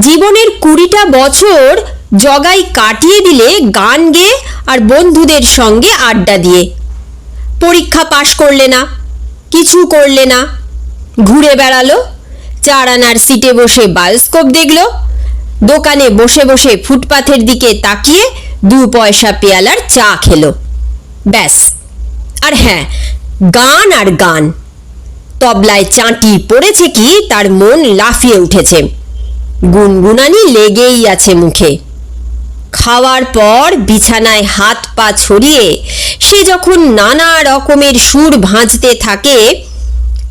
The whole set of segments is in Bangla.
জীবনের কুড়িটা বছর জগাই কাটিয়ে দিলে গান গেয়ে আর বন্ধুদের সঙ্গে আড্ডা দিয়ে। পরীক্ষা পাশ করলে না, কিছু করলে না। ঘুরে বেড়ালো চার আনার সিটে বসে বায়োস্কোপ দেখল, দোকানে বসে বসে ফুটপাথের দিকে তাকিয়ে দু পয়সা পেয়ালার চা খেলো। ব্যাস। আর হ্যাঁ গান আর গান। তবলায় চাঁটি পড়েছে কি, তার মন লাফিয়ে উঠেছে। গুনগুনানি লেগেই আছে মুখে। খাওয়ার পর বিছানায় হাত পা ছড়িয়ে সে যখন নানা রকমের সুর ভাঁজতে থাকে,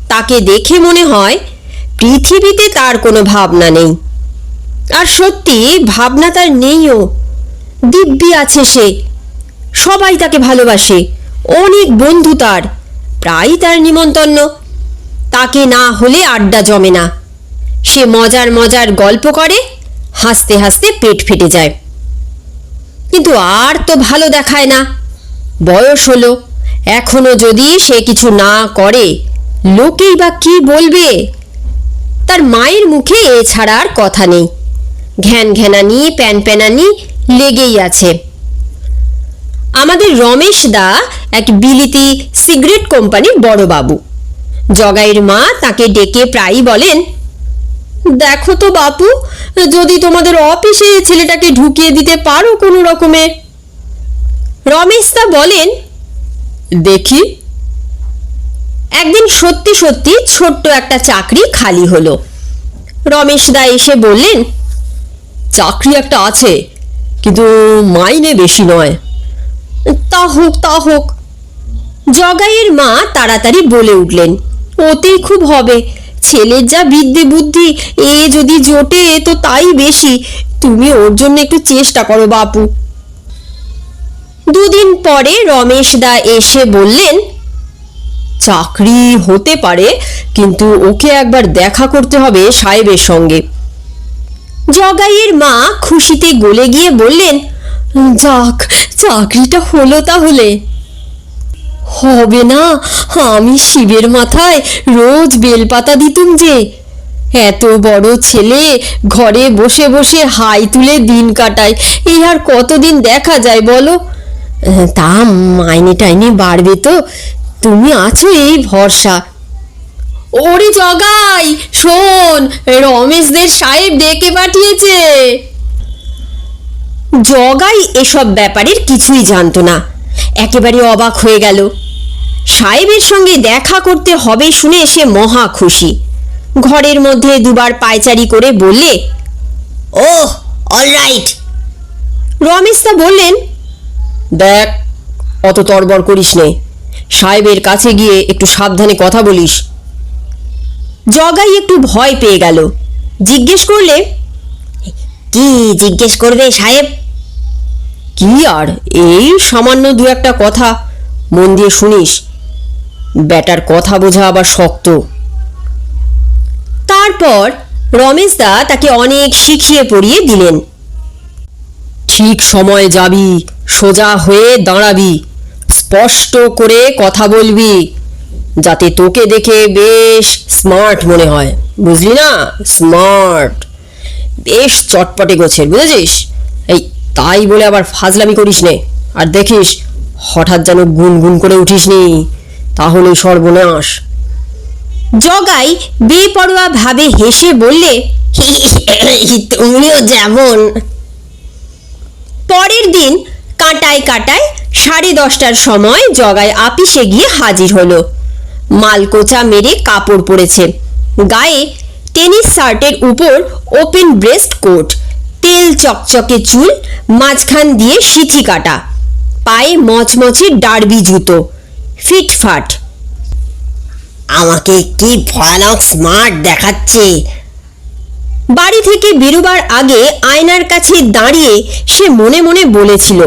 তাকে দেখে মনে হয় পৃথিবীতে তার কোনো ভাবনা নেই। আর সত্যি, ভাবনা তার নেইও। দিব্যি আছে সে। সবাই তাকে ভালোবাসে। অনেক বন্ধু তার। প্রায় তার নিমন্তন্ন তাকে না হলে আড্ডা জমে না। সে মজার মজার গল্প করে, হাসতে হাসতে পেট ফেটে যায়। কিন্তু আর তো ভালো দেখায় না। বয়স হলো, এখনও যদি সে কিছু না করে, লোকেই বা কি বলবে? তার মায়ের মুখে এছাড়া আর কথা নেই। ঘ্যান ঘ্যানানি, প্যান প্যানানি লেগেই আছে। আমাদের রমেশ দা এক বিলিতি সিগারেট কোম্পানির বড় বাবু। জগাইয়ের মা তাকে ডেকে প্রায়ই বলেন দেখো তো বাপু, যদি তোমাদের অফিসে ছেলেটাকে ঢুকিয়ে দিতে পারো কোনো রকমে। রমেশ দা বলেন, দেখি। একদিন সত্যি সত্যি ছোট্ট একটা চাকরি খালি হলো। রমেশ দা এসে বললেন, চাকরি একটা আছে, কিন্তু মাইনে বেশি নয়। তা হোক তা হোক। জগাইয়ের মা তাড়াতাড়ি বলে উঠলেন ওতেই খুব হবে। ছেলের যা বিদ্যে বুদ্ধি, এ যদি জোটে, তো তাই বেশি। তুমি ওর জন্য একটু চেষ্টা করো, বাপু। দুদিন পরে রমেশ দা এসে বললেন, চাকরি হতে পারে, কিন্তু ওকে একবার দেখা করতে হবে সাহেবের সঙ্গে। জগাইয়ের মা খুশিতে গলে গিয়ে বললেন, যাক, চাকরিটা হলো তাহলে। হবে না? আমি শিবের মাথায় রোজ বেলপাতা দিতুম যে। এত বড় ছেলে ঘরে বসে বসে হাই তুলে দিন কাটায়। এই আর কতদিন দেখা যায় বলো? তা মাইনে টাইনে বাড়বে তো। তুমি আছো এই ভরসা। ওরে জগাই, শোন, রমেশদের সাহেব ডেকে পাঠিয়েছে। জগাই এসব ব্যাপারের কিছুই জানতো না। একেবারে অবাক হয়ে গেল। সাহেবের সঙ্গে দেখা করতে হবে শুনে সে মহা খুশি। ঘরের মধ্যে দুবার পায়চারি করে বললে ও অলরাইট রমেশদা বললেন দেখ অত তরবর করিস নে। সাহেবের কাছে গিয়ে একটু সাবধানে কথা বলিস। জগাই একটু ভয় পেয়ে গেল। জিজ্ঞেস করলে কি জিজ্ঞেস করবে সাহেব? কি আর এই সামান্য দু একটা কথা। মন দিয়ে শুনিস। ব্যাটার কথা বোঝা আবার শক্ত। তারপর রমেশদা তাকে অনেক শিখিয়ে পড়িয়ে দিলেন। ঠিক সময় যাবি, সোজা হয়ে দাঁড়াবি, স্পষ্ট করে কথা বলবি, যাতে তোকে দেখে বেশ স্মার্ট মনে হয়। বুঝলি না? স্মার্ট। বেশ চটপটে গোছের, বুঝেছিস? এই তাই বলে আবার ফাজলামি করিস নে। আর দেখিস, হঠাৎ যেন গুনগুন করে উঠিস নি তাহলে সর্বনাশ। জগাই বেপরোয়া ভাবে হেসে বললে তুমিও যেমন। পরের দিন কাটায় কাটায় সাড়ে দশটার সময় জগাই আপিসে গিয়ে হাজির হলো। মালকোচা মেরে কাপড় পরেছে। গায়ে টেনিস শার্টের উপর ওপেন ব্রেস্ট কোট, তেল চকচকে চুল, মাঝখান দিয়ে সিথি কাটা, পায়ে মচমচে ডার্বি জুতো ফিটফাট আমাকে কি ভয়ানক স্মার্ট দেখাচ্ছে? বাড়ি থেকে বেরোবার আগে আয়নার কাছে দাঁড়িয়ে সে মনে মনে বলেছিল,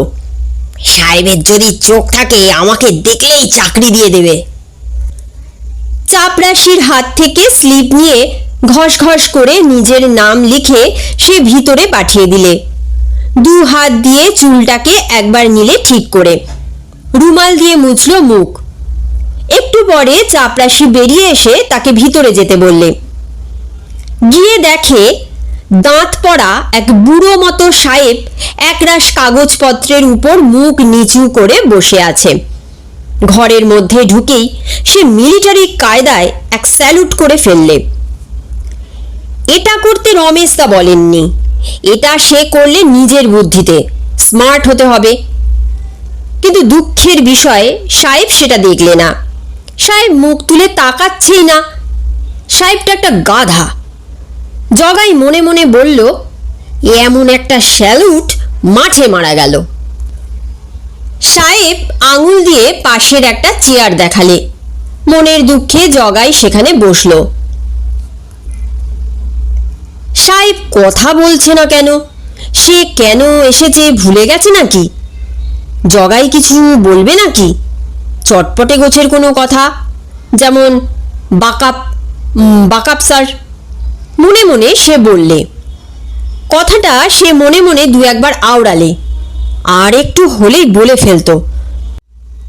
সাহেবের যদি চোখ থাকে, আমাকে দেখলেই চাকরি দিয়ে দেবে। চাপরাশির হাত থেকে স্লিপ নিয়ে ঘস ঘস করে নিজের নাম লিখে সে ভিতরে পাঠিয়ে দিলে। দু হাত দিয়ে চুলটাকে একবার নিলে ঠিক করে। রুমাল দিয়ে মুছল মুখ। একটু পরে চাপরাশি বেরিয়ে এসে তাকে ভিতরে যেতে বললে। গিয়ে দেখে দাঁত পড়া এক বুড়ো মতো সাহেব একরাশ কাগজপত্রের উপর মুখ নিচু করে বসে আছে। ঘরের মধ্যে ঢুকেই সে মিলিটারি কায়দায় এক স্যালুট করে ফেললে। এটা করতে রমেশ তা বলেননি। এটা সে করলে নিজের বুদ্ধিতে। স্মার্ট হতে হবে। কিন্তু দুঃখের বিষয়ে, সাহেব সেটা দেখলে না। সাহেব মুখ তুলে তাকাচ্ছেই না। সাহেবটা একটা গাধা। জগাই মনে মনে বলল এমন একটা স্যালুট মাঠে মারা গেল। সাহেব আঙুল দিয়ে পাশের একটা চেয়ার দেখালে। মনের দুঃখে জগাই সেখানে বসল। সাহেব কথা বলছে না কেন? সে কেন এসেছে, ভুলে গেছে নাকি? জগাই কিছু বলবে নাকি? চটপটে গোছের কোনো কথা? যেমন, বাকাপ বাকাপ স্যার। মনে মনে সে বললে। কথাটা সে মনে মনে দু একবার আওড়ালে। আর একটু হলেই বলে ফেলতো।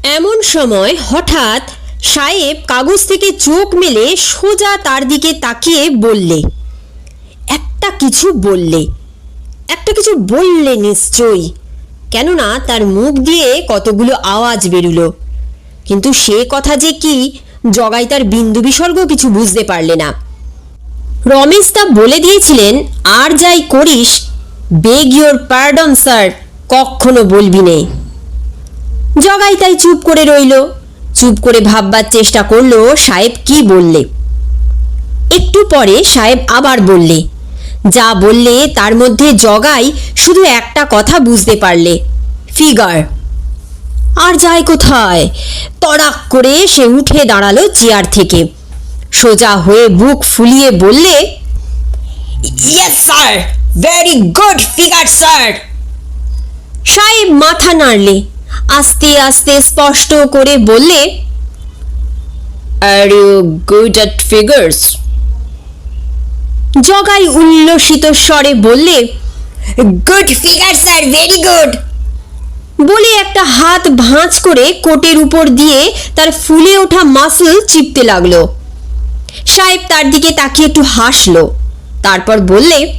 এমন সময় হঠাৎ সাহেব কাগজ থেকে চোখ মেলে সোজা তার দিকে তাকিয়ে বললে, একটা কিছু বললে। একটা কিছু বললে নিশ্চয়ই। কেননা তার মুখ দিয়ে কতগুলো আওয়াজ বেরুলো। কিন্তু সে কথা যে কি, জগাই তার বিন্দু বিসর্গ কিছু বুঝতে পারলে না। রমেশ তা বলে দিয়েছিলেন, আর যাই করিস বেগ ইয়োর পার্ডন স্যার কখনো বলবি নে। জগাই তাই চুপ করে রইল। চুপ করে ভাববার চেষ্টা করল, সাহেব কি বললে। একটু পরে সাহেব আবার বললে যা বললে তার মধ্যে জগাই শুধু একটা কথা বুঝতে পারলে। ফিগার। আর যায় কোথায়? তড়াক করে সে উঠে দাঁড়াল চেয়ার থেকে। সোজা হয়ে বুক ফুলিয়ে বললে sir very good figure sir সাহেব মাথা নাড়লে, আস্তে আস্তে স্পষ্ট করে বললে are you good at figures Jagai উল্লসিত স্বরে বললে good figure sir very good বলে একটা হাত ভাঁজ করে কোটের উপর দিয়ে তার ফুলে ওঠা মাসল চিপতে লাগল। সাহেব তার দিকে তাকিয়ে একটু হাসলো। তারপর বললে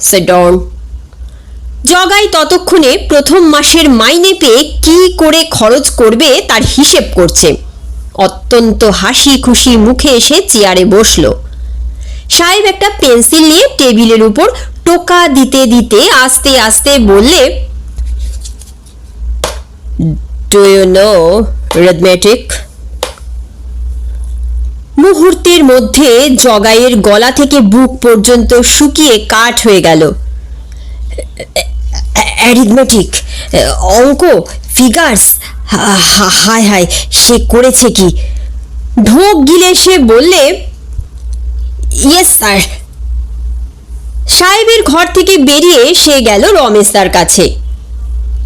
সেডন জগাই ততক্ষণে প্রথম মাসের মাইনে পেয়ে কি করে খরচ করবে তার হিসেব করছে। অত্যন্ত হাসি খুশি মুখে এসে চেয়ারে বসল। সাহেব একটা পেন্সিল নিয়ে টেবিলের উপর টোকা দিতে দিতে আস্তে আস্তে বললে ডু ইউ নো রেডমেটিক মুহূর্তের মধ্যে জগাইয়ের গলা থেকে বুক পর্যন্ত শুকিয়ে কাঠ হয়ে গেল। অ্যারিথমেটিক অঙ্ক ফিগার্স হায় হায়, সে করেছে কি? ঢোক গিলে সে বললে ইয়েস স্যার সাহেবের ঘর থেকে বেরিয়ে সে গেল রমেশদার কাছে।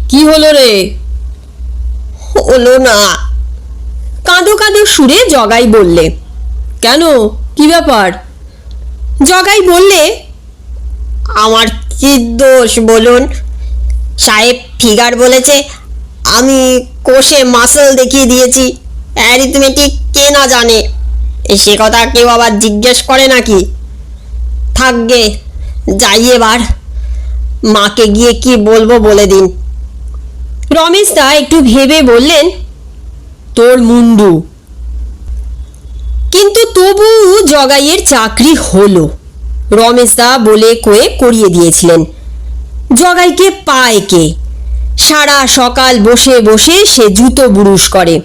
কি হলো রে? হলো না। কাঁদো কাঁদো সুরে জগাই বললে। কেন? কি ব্যাপার? জগাই বললে আমার কি দোষ বলুন? সাহেব ফিগার বলেছে আমি কোষে মাসল দেখিয়ে দিয়েছি। অ্যারিথমেটিক কে না জানে। সে কথা কেউ আবার জিজ্ঞেস করে নাকি? থাকবে যাই এবার। মাকে গিয়ে কি বলব বলে দিন। রমেশ দা একটু ভেবে বললেন, তোর মুন্ডু। কিন্তু তবু জগাইয়ের চাকরি হলো। রমেশ দা বলে কয়ে করিয়ে দিয়েছিলেন, জগাইকে পায় কে? সারা সকাল বসে বসে সে জুতো বুরুষ করে।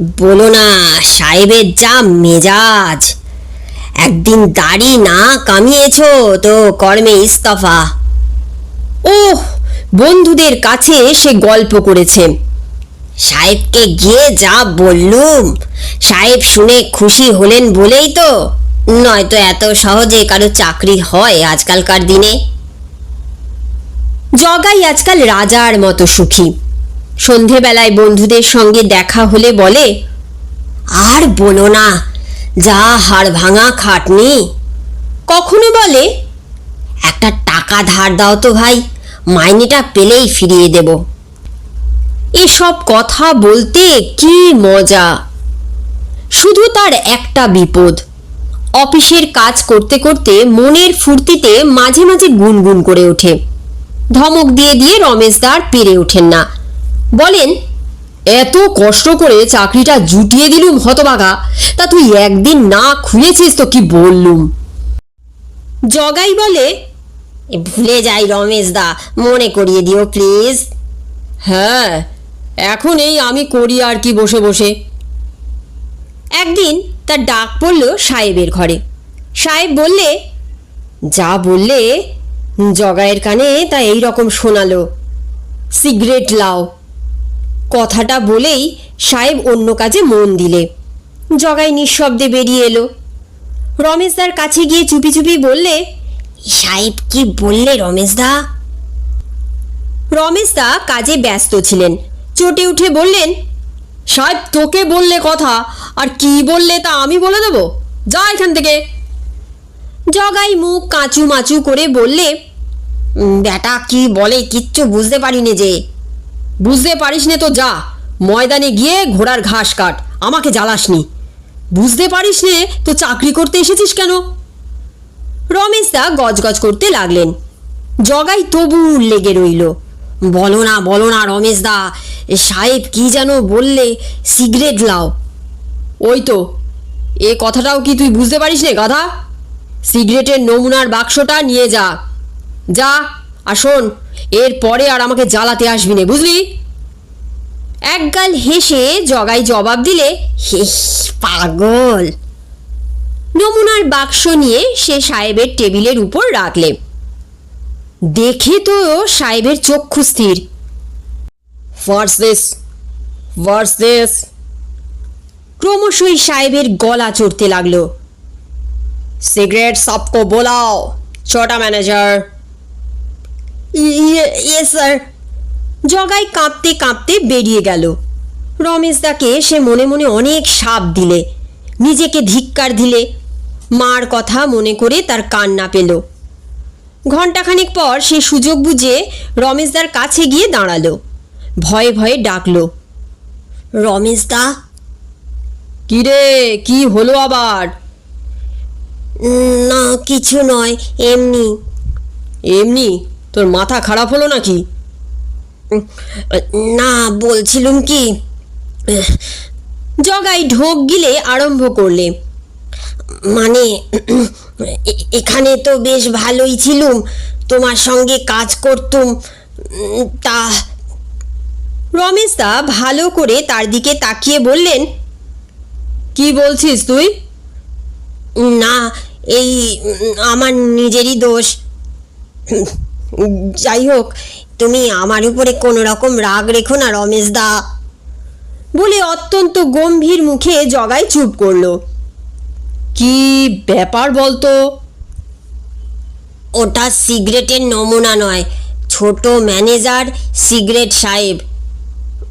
বলো না সাহেবের যা মেজাজ। একদিন দাড়ি না কামিয়েছ তো কর্মে ইস্তফা। ওহ বন্ধুদের কাছে সে গল্প করেছে। সাহেবকে গিয়ে যা বললুম সাহেব শুনে খুশি হলেন বলেই তো। নয়তো এত সহজে কারও চাকরি হয় আজকালকার দিনে। জগাই আজকাল রাজার মতো সুখী। সন্ধেবেলায় বন্ধুদের সঙ্গে দেখা হলে বলে, আর বলো না, যা হাড় ভাঙা খাটনি। কখনো বলে, একটা টাকা ধার দাও তো ভাই, মাইনেটা পেলেই ফিরিয়ে দেব। এসব কথা বলতে কি মজা! শুধু তার একটা বিপদ, অফিসের কাজ করতে করতে মনের ফুর্তিতে মাঝে মাঝে গুনগুন করে ওঠে। ধমক দিয়ে দিয়ে রমেশ দা আর পেরে ওঠেন না। বলেন, এত কষ্ট করে চাকরিটা জুটিয়ে দিলুম হতবাগা, তা তুই একদিন না খুলেছিস তো কি বললুম? জগাই বলে, ভুলে যাই রমেশ দা, মনে করিয়ে দিও প্লিজ। হ্যাঁ এখন এই আমি করি আর কি বসে বসে। একদিন তার ডাক পড়ল সাহেবের ঘরে। সাহেব বললে, যা বললে জগায়ের কানে তা এই রকম শোনালো। সিগারেট লাও। কথাটা বলেই সাহেব অন্য কাজে মন দিলে। জগাই নিঃশব্দে বেরিয়ে এলো। রমেশদার কাছে গিয়ে চুপি চুপি বললে সাহেব কি বললে রমেশদা? রমেশদা কাজে ব্যস্ত ছিলেন। চটে উঠে বললেন সাহেব তোকে বললে কথা আর কি বললে তা আমি বলে দেবো? যা এখান থেকে। জগাই মুখ কাঁচু মাচু করে বললে "উম, বেটা কি বলে কিচ্ছু বুঝতে পারিনি যে বুঝতে পারিস নে তো যা। ময়দানে গিয়ে ঘোড়ার ঘাস কাট। আমাকে জ্বালাসনি। বুঝতে পারিস নে, তো চাকরি করতে এসেছিস কেন? রমেশদা গজগজ করতে লাগলেন। জগাই তবু লেগে রইল। বলো না বলো না রমেশ দা সাহেব কি যেন বললে, সিগারেট লাও। ওই তো, এ কথাটাও কি তুই বুঝতে পারিস নে, গাধা? সিগারেটের নমুনার বাক্সটা নিয়ে যা। যা। আর শোন, এর পরে আর আমাকে জ্বালাতে আসবি না, বুঝলি? একগাল হেসে জগাই জবাব দিলে হেস পাগল। নমুনার বাক্স নিয়ে সে সাহেবের টেবিলের উপর রাখলে। দেখে তো সাহেবের চক্ষু স্থির। ক্রমশই সাহেবের গলা চড়তে লাগল। সিগারেট সবকো বোলাও, ছোটা ম্যানেজার ইয়ে স্যার। জগাই কাঁপতে কাঁপতে বেরিয়ে গেল। রমেশদাকে সে মনে মনে অনেক সাপ দিলে। নিজেকে ধিক্কার দিলে। মার কথা মনে করে তার কান্না পেল। ঘণ্টাখানেক পর সে সুযোগ বুঝে রমেশদার কাছে গিয়ে দাঁড়াল। ভয়ে ভয়ে ডাকলো রমেশদা কিরে, কি হলো আবার? না, কিছু নয়, এমনি। এমনি? তোর মাথা খারাপ হলো নাকি? না, বলছিলুম কি, জগাই ঢোক গিলে আরম্ভ করলে। মানে এখানে তো বেশ ভালোই ছিলুম, তোমার সঙ্গে কাজ করতুম, তা রমেশদা ভালো করে তার দিকে তাকিয়ে বললেন, কি বলছিস তুই? না, এই আমার নিজেরই দোষ। যাই হোক, তুমি আমার উপরে কোনো রকম রাগ রেখো না, রমেশ দা। বলে অত্যন্ত গম্ভীর মুখে জগাই চুপ করল। কি ব্যাপার বলতো? ওটা সিগারেটের নমুনা নয়, ছোট ম্যানেজার সিগারেট সাহেব।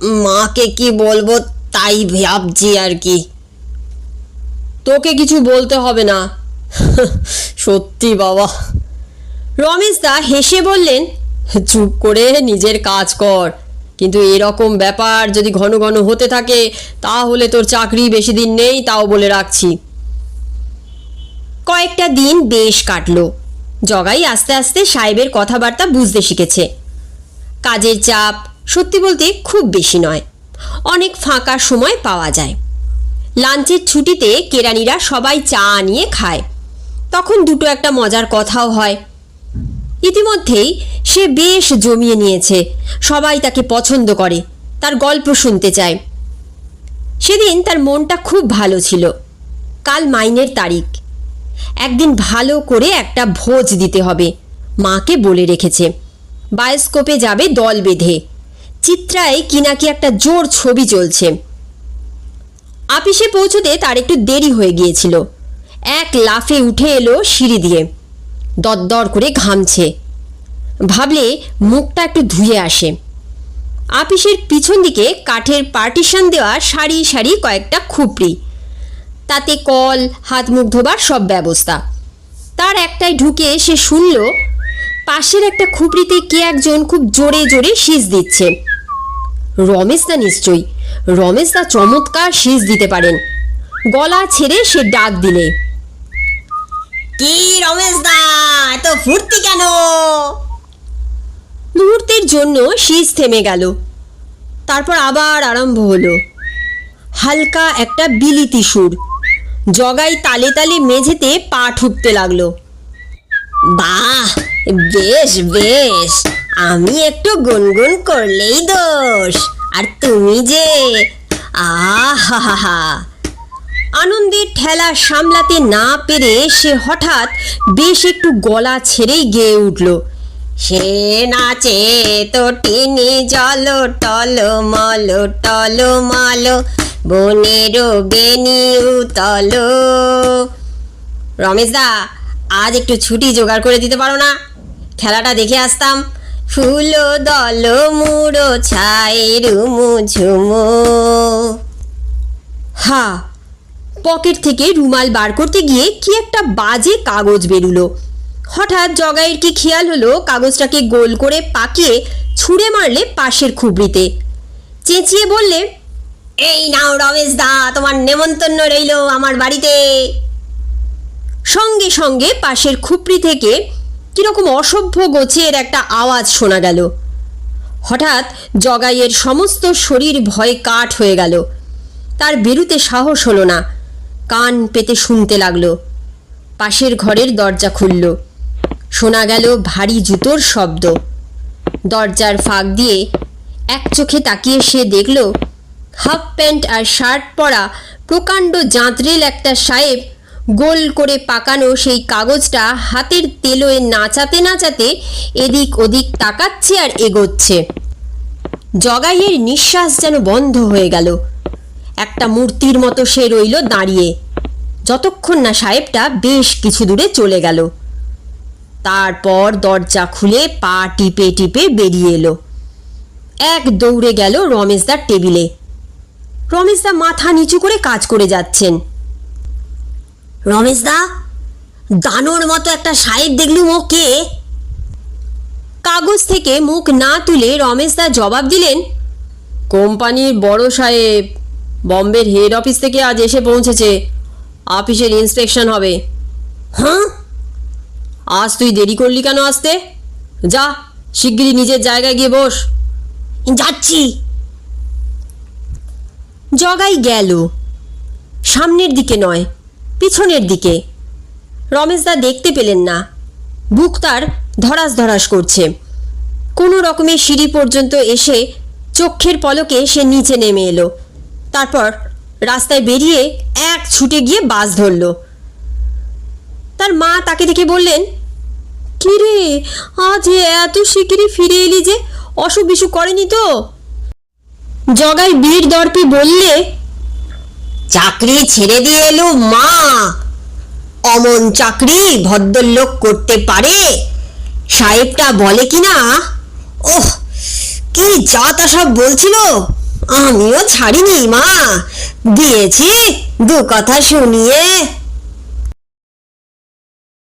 মাকে কি বলব তাই ভাবছি আর কি। তোকে কিছু বলতে হবে না। সত্যি বাবা। রমেশদা হেসে বললেন, চুপ করে নিজের কাজ কর। কিন্তু এরকম ব্যাপার যদি ঘন ঘন হতে থাকে, তাহলে তোর চাকরি বেশি দিন নেই তাও বলে রাখছি। কয়েকটা দিন বেশ কাটলো। জগাই আস্তে আস্তে সাহেবের কথাবার্তা বুঝতে শিখেছে। কাজের চাপ সত্যি বলতে খুব বেশি নয়। অনেক ফাঁকা সময় পাওয়া যায়। লাঞ্চের ছুটিতে কেরানিরা সবাই চা নিয়ে খায়। তখন দুটো একটা মজার কথাও হয়। ইতিমধ্যেই সে বেশ জমিয়ে নিয়েছে। সবাই তাকে পছন্দ করে, তার গল্প শুনতে চায়। সেদিন তার মনটা খুব ভালো ছিল। কাল মাইনের তারিখ। একদিন ভালো করে একটা ভোজ দিতে হবে, মাকে বলে রেখেছে। বায়োস্কোপে যাবে দল বেঁধে। চিত্রায় কি নাকি একটা জোর ছবি চলছে। আপিসে পৌঁছতে তার একটু দেরি হয়ে গিয়েছিল। এক লাফে উঠে এলো সিঁড়ি দিয়ে। দরদর করে ঘামছে। ভাবলে মুখটা একটু ধুয়ে আসে। আপিসের পিছন দিকে কাঠের পার্টিশন দেওয়া সারি সারি কয়েকটা খুপড়ি। তাতে কল, হাত মুখ ধোবার সব ব্যবস্থা। তার একটাই ঢুকে সে শুনল, পাশের একটা খুপড়িতে কে একজন খুব জোরে জোরে শীষ দিচ্ছে। রমেশদা নিশ্চয়ই। রমেশদা চমৎকার শীষ দিতে পারেন। গলা ছেড়ে সে ডাক দিলে। কি রমেশ দা, এত ফুর্তি কেন? মুহূর্তের জন্য শীষ থেমে গেল। তারপর আবার আরম্ভ হলো। হালকা একটা বিলিতি সুর, জগাই তালে তালে মেঝেতে পা ঠুকতে লাগল। বাহ, বেশ বেশ, আমি একটু গুনগুন করলেই দোষ, আর তুমি যে আহা হা হা আনন্দের ঠেলা সামলাতে না পেরে সে হঠাৎ বেশ একটু গলা ছেড়েই গেয়ে উঠল। সে নাচে তো টিনি জল, টল মল টল মল, বনের বেনি উতল। রমেশ দা আজ একটু ছুটি জোগাড় করে দিতে পারো না? খেলাটা দেখে আসতাম। ফুল, দল, মুড়ো ছাই রুমু ঝুমু। হা পকেট থেকে রুমাল বার করতে গিয়ে কি একটা বাজে কাগজ বেরুলো। হঠাৎ জগাইয়ের কি খেয়াল হলো? কাগজটাকে গোল করে পাকিয়ে ছুঁড়ে মারলে পাশের খুবড়িতে। চেঁচিয়ে বললে, এই নাও রমেশ দা, তোমার নেমন্তন্ন রইল আমার বাড়িতে। সঙ্গে সঙ্গে পাশের খুপড়ি থেকে কীরকম অসভ্য গোছের একটা আওয়াজ শোনা গেল। হঠাৎ জগাইয়ের সমস্ত শরীর ভয়ে কাঠ হয়ে গেল। তার বেরুতে সাহস হলো না। কান পেতে শুনতে লাগল। পাশের ঘরের দরজা খুলল। শোনা গেল ভারী জুতোর শব্দ। দরজার ফাঁক দিয়ে এক চোখে তাকিয়ে সে দেখল, হাফ প্যান্ট আর শার্ট পরা প্রকাণ্ড জাঁতরেল একটা সাহেব গোল করে পাকানো সেই কাগজটা হাতের তেলোয় নাচাতে নাচাতে এদিক ওদিক তাকাচ্ছে আর এগোচ্ছে। জগাইয়ের নিঃশ্বাস যেন বন্ধ হয়ে গেল। একটা মূর্তির মতো সে রইল দাঁড়িয়ে। যতক্ষণ না সাহেবটা বেশ কিছু দূরে চলে গেল। তারপর দরজা খুলে পা টিপে টিপে বেরিয়ে এলো। এক দৌড়ে গেল রমেশদার টেবিলে। রমেশদা মাথা নিচু করে কাজ করে যাচ্ছেন। রমেশদা দানোর মতো একটা সাহেব দেখলুম ও কে? কাগজ থেকে মুখ না তুলে রমেশদা জবাব দিলেন, কোম্পানির বড় সাহেব। বম্বের হেড অফিস থেকে আজ এসে পৌঁছেছে। অফিসের ইন্সপেকশন হবে। হ্যাঁ আজ তুই দেরি করলি কেন আসতে? যা, শিগগিরই নিজের জায়গায় গিয়ে বস। যাচ্ছি। জগাই গেল। সামনের দিকে নয়, পিছনের দিকে। রমেশদা দেখতে পেলেন না। বুক তার ধরাস ধরাস করছে। কোনো রকমের সিঁড়ি পর্যন্ত এসে চক্ষের পলকে সে নিচে নেমে এলো। তারপর রাস্তায় বেরিয়ে এক ছুটে গিয়ে বাস ধরল। তার মা তাকে দেখে বললেন কিরে আজ এত শিগগিরই ফিরে এলি যে, অসুখ বিসুখ করেনি তো? জগাই বীর দর্পে বললে, চাকরি ছেড়ে দিয়ে এলো মা। অমন চাকরি ভদ্রলোক করতে পারে। সাহেবটা বলে কিনা? ওহ, কি যা তা সব বলছিল। আমিও ছাড়িনি মা। দিয়েছি দু কথা শুনিয়ে।